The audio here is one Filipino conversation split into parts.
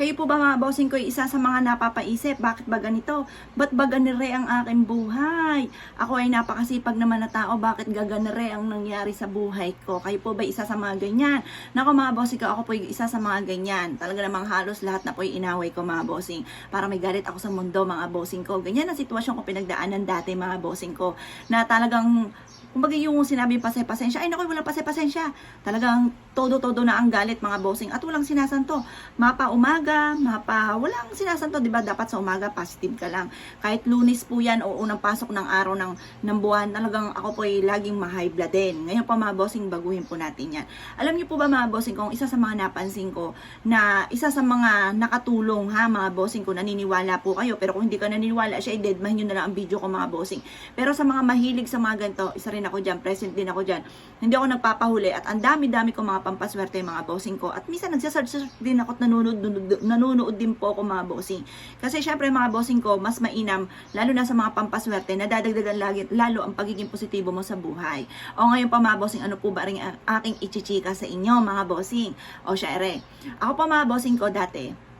Kayo po ba mga bossing ko isa sa mga napapaisip, bakit ba ganito? Ba't ba ganire ang aking buhay? Ako ay napakasipag naman na tao, bakit gaganire ang nangyari sa buhay ko? Kayo po ba isa sa mga ganyan? Nako mga bossing ko, ako po ay isa sa mga ganyan. Talaga namang halos lahat na po ay inaway ko mga bossing. Para may galit ako sa mundo mga bossing ko. Ganyan ang sitwasyon ko pinagdaanan dati mga bossing ko. Na talagang Kumbaga yung sinabi pasay-pasensya, ay naku, walang pasay-pasensya. Talagang todo-todo na ang galit mga bossing at walang sinasanto. Mapa umaga, mapa walang sinasanto, 'di ba? Dapat sa umaga positive ka lang. Kahit lunis po 'yan o unang pasok ng araw ng ng buwan, talagang ako po ay laging ma-high blood din. Ngayon pa mga bossing, baguhin po natin 'yan. Alam niyo po ba mga bossing kung isa sa mga napansin ko na isa sa mga nakatulong ha mga bossing ko naniniwala po kayo pero kung hindi ka naniniwala siya i-dead man yun na lang ang video ko mga bossing. Pero sa mga mahilig sa mga ganito, isa rin ako dyan, present din ako dyan. Hindi ako nagpapahuli at ang dami-dami ko mga pampaswerte mga bossing ko. At minsan nagsasearch din ako at nanonood, nanonood, din po ako mga bossing. Kasi syempre mga bossing ko, mas mainam, lalo na sa mga pampaswerte, nadadagdagan lagi, lalo ang pagiging positibo mo sa buhay. O ngayon pa mga bossing, ano po ba rin aking ichichika sa inyo mga bossing? O syempre, ako pa mga bossing ko dati,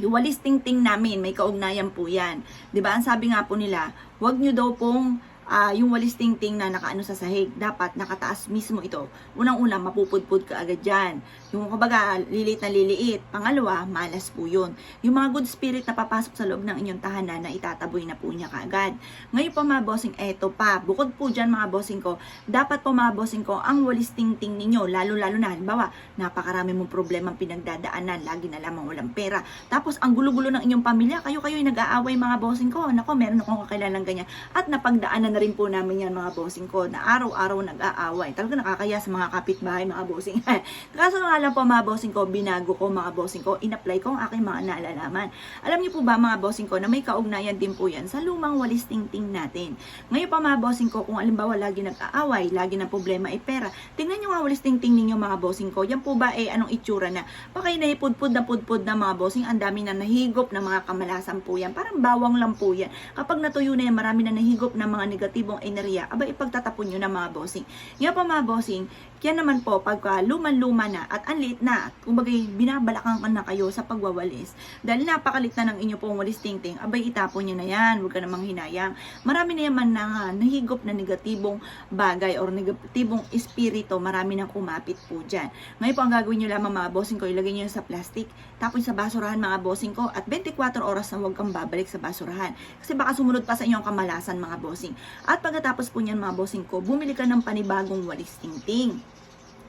yung walis ting-ting namin, may kaugnayan po yan. ba Ang sabi nga po nila, wag nyo daw pong ah, yung walis ting-ting na nakaano sa sahig, dapat nakataas mismo ito. Unang-una, mapupudpud ka agad dyan. Yung kumbaga, liliit na liliit. Pangalawa, malas po yun. Yung mga good spirit na papasok sa loob ng inyong tahanan na itataboy na po niya kaagad. Ngayon po mga bossing, eto pa. Bukod po dyan mga bossing ko, dapat po mga bossing ko, ang walis ting-ting ninyo, lalo-lalo na, halimbawa, napakarami mong problema pinagdadaanan, lagi na lamang walang pera. Tapos, ang gulo-gulo ng inyong pamilya, kayo-kayo ay nag-aaway mga bossing ko. Nako, meron akong kakilalang ganyan. At napagdaanan na rin po namin yan mga bossing ko, na araw-araw nag-aaway. Talaga nakakaya sa mga kapitbahay mga bossing. Kaso nga lang po mga bossing ko, binago ko mga bossing ko, in-apply ko ang aking mga naalalaman. Alam niyo po ba mga bossing ko, na may kaugnayan din po yan sa lumang walis ting-ting natin. Ngayon pa mga bossing ko, kung alimbawa lagi nag-aaway, lagi ng problema ay pera, tingnan nyo nga walis ting-ting ninyo mga bossing ko, yan po ba eh anong itsura na? Baka yung nahipudpud na pudpud na mga bossing, ang dami na nahigop na mga kamalasan po yan. Parang bawang lang po yan. Kapag natuyo na yan, marami na nahigop na mga negatibong enerhiya, aba ipagtatapon nyo na mga bossing. Yan pa mga bossing, yan naman po, pagka luman-luma na at ang liit na, kumbaga binabalakan ka na kayo sa pagwawalis, dahil napakalit na ng inyo pong walis ting-ting, abay itapon nyo na yan, huwag ka namang hinayang. Marami na yaman na nga, nahigop na negatibong bagay or negatibong espiritu, marami nang kumapit po dyan. Ngayon po ang gagawin nyo lamang mga bossing ko, ilagay nyo sa plastic, tapos sa basurahan mga bossing ko, at 24 oras na huwag kang babalik sa basurahan. Kasi baka sumunod pa sa inyong kamalasan mga bossing. At pagkatapos po niyan mga bossing ko, bumili ka ng panibagong walis ting-ting.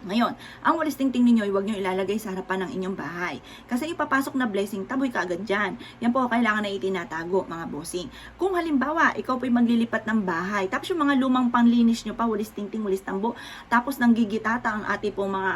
Ngayon, ang walis tingting ninyo, huwag nyo ilalagay sa harapan ng inyong bahay. Kasi ipapasok na blessing, taboy ka agad dyan. Yan po, kailangan na itinatago, mga bossing. Kung halimbawa, ikaw po'y maglilipat ng bahay, tapos yung mga lumang panglinis nyo pa, walis tingting, walis tambo, tapos nang gigitata ang ati pong mga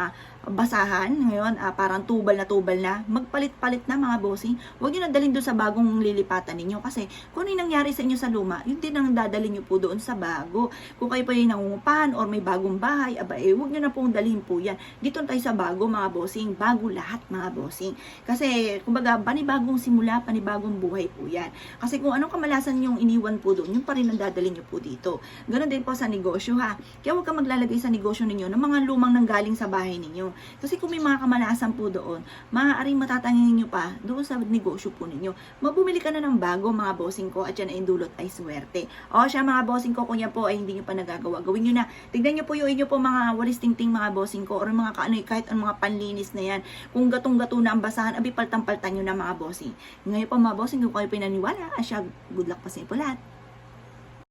basahan, ngayon, ah, parang tubal na tubal na, magpalit-palit na mga bossing. Huwag nyo nadalhin doon sa bagong lilipatan ninyo. Kasi kung ano yung nangyari sa inyo sa luma, yun din ang dadalhin nyo po doon sa bago. Kung kayo pa yung nangungupahan or may bagong bahay, aba eh, huwag nyo na pong dalhin po yan. Dito tayo sa bago mga bossing, bago lahat mga bossing. Kasi, kumbaga, panibagong simula, panibagong buhay po yan. Kasi kung anong kamalasan yung iniwan po doon, yun pa rin ang dadalhin nyo po dito. Ganon din po sa negosyo ha. Kaya huwag ka maglalagay sa negosyo ninyo ng mga lumang nanggaling sa bahay ninyo. Kasi kung may mga kamalasan po doon, maaaring matatangin nyo pa doon sa negosyo po ninyo. Mabumili ka na ng bago mga bossing ko at yan ay dulot ay swerte. O siya mga bossing ko, kung yan po ay hindi nyo pa nagagawa, gawin nyo na. Tignan nyo po yung inyo po mga walis ting-ting mga bossing ko or mga kaano, kahit ang mga panlinis na yan. Kung gatong-gato na ang basahan, abi paltang-paltan nyo na mga bossing. Ngayon po mga bossing, kung kayo pinaniwala, asya, good luck pa sa inyo po lahat.